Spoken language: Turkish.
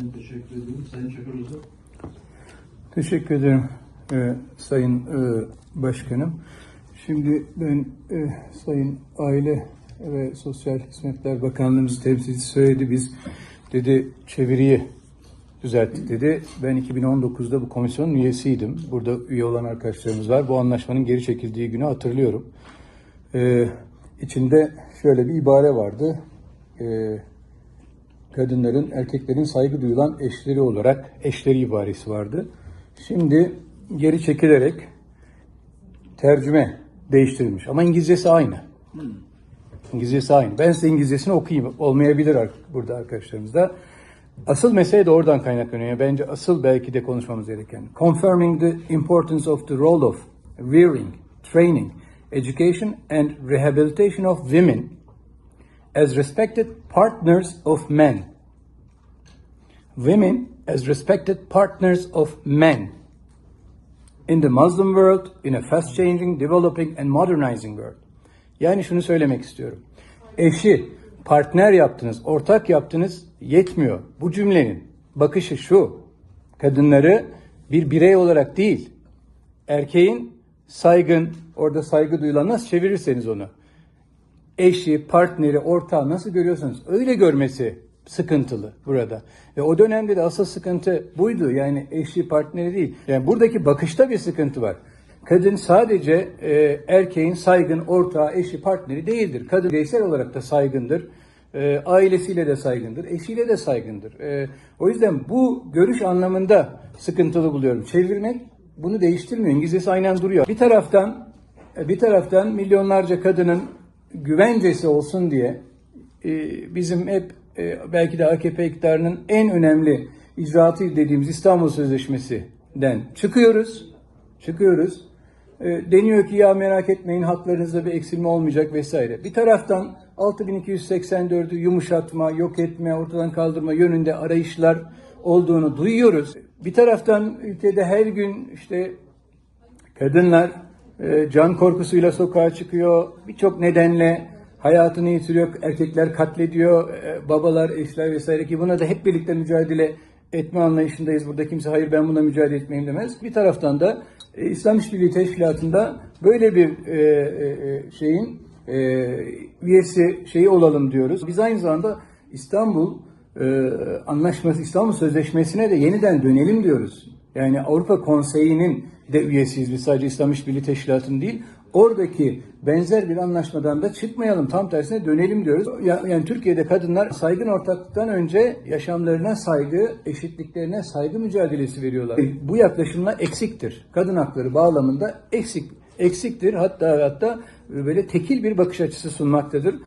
Ben teşekkür ediyorum. Sayın Çakır. Teşekkür ederim e, Sayın e, Başkanım. Şimdi ben e, Sayın Aile ve Sosyal Hizmetler Bakanlığımız temsilcisi söyledi. Biz dedi çeviriyi düzelttik dedi. Ben 2019'da bu komisyonun üyesiydim. Burada üye olan arkadaşlarımız var. Bu anlaşmanın geri çekildiği günü hatırlıyorum. E, içinde şöyle bir ibare vardı. E, kadınların, erkeklerin saygı duyulan eşleri olarak eşleri ibaresi vardı. Şimdi geri çekilerek tercüme değiştirilmiş. Ama İngilizcesi aynı. İngilizcesi aynı. Ben size İngilizcesini okuyayım. Olmayabilir burada arkadaşlarımızda. Asıl mesele de oradan kaynaklanıyor. Bence asıl belki de konuşmamız gereken. Confirming the importance of the role of rearing, training, education and rehabilitation of women as respected partners of men. Women as respected partners of men. In the Muslim world, in a fast changing, developing and modernizing world. Yani şunu söylemek istiyorum. Eşi, partner yaptınız, ortak yaptınız yetmiyor. Bu cümlenin bakışı şu. Kadınları bir birey olarak değil, erkeğin saygın, orada saygı duyulan nasıl çevirirseniz onu eşi, partneri, ortağı nasıl görüyorsanız öyle görmesi sıkıntılı burada. Ve o dönemde de asıl sıkıntı buydu. Yani eşi, partneri değil. Yani buradaki bakışta bir sıkıntı var. Kadın sadece e, erkeğin saygın ortağı, eşi, partneri değildir. Kadın bireysel olarak da saygındır. E, ailesiyle de saygındır, eşiyle de saygındır. E, o yüzden bu görüş anlamında sıkıntılı buluyorum. Çevirmek bunu değiştirmiyor. İngilizcesi aynen duruyor. Bir taraftan bir taraftan milyonlarca kadının güvencesi olsun diye e, bizim hep e, belki de AKP iktidarının en önemli icraatı dediğimiz İstanbul Sözleşmesi'den çıkıyoruz. Çıkıyoruz. E, deniyor ki ya merak etmeyin haklarınızda bir eksilme olmayacak vesaire. Bir taraftan 6284'ü yumuşatma, yok etme, ortadan kaldırma yönünde arayışlar olduğunu duyuyoruz. Bir taraftan ülkede her gün işte Kadınlar e, can korkusuyla sokağa çıkıyor. Birçok nedenle hayatını yitiriyor. Erkekler katlediyor. e, babalar, eşler vesaire ki buna da hep birlikte mücadele etme anlayışındayız. Burada kimse hayır ben buna mücadele etmeyeyim demez. Bir taraftan da e, İslam İşbirliği Teşkilatı'nda böyle bir e, e, e, şeyin e, üyesi şeyi olalım diyoruz. Biz aynı zamanda İstanbul Anlaşması, İstanbul Sözleşmesi'ne de yeniden dönelim diyoruz. Yani Avrupa Konseyi'nin de üyesiyiz biz sadece İslam İşbirliği Teşkilatı'nın değil. Oradaki benzer bir anlaşmadan da çıkmayalım tam tersine dönelim diyoruz. Ya- Yani Türkiye'de kadınlar saygın ortaklıktan önce yaşamlarına saygı, eşitliklerine saygı mücadelesi veriyorlar. Bu yaklaşımla eksiktir. Kadın hakları bağlamında eksik eksiktir. Hatta hatta böyle tekil bir bakış açısı sunmaktadır.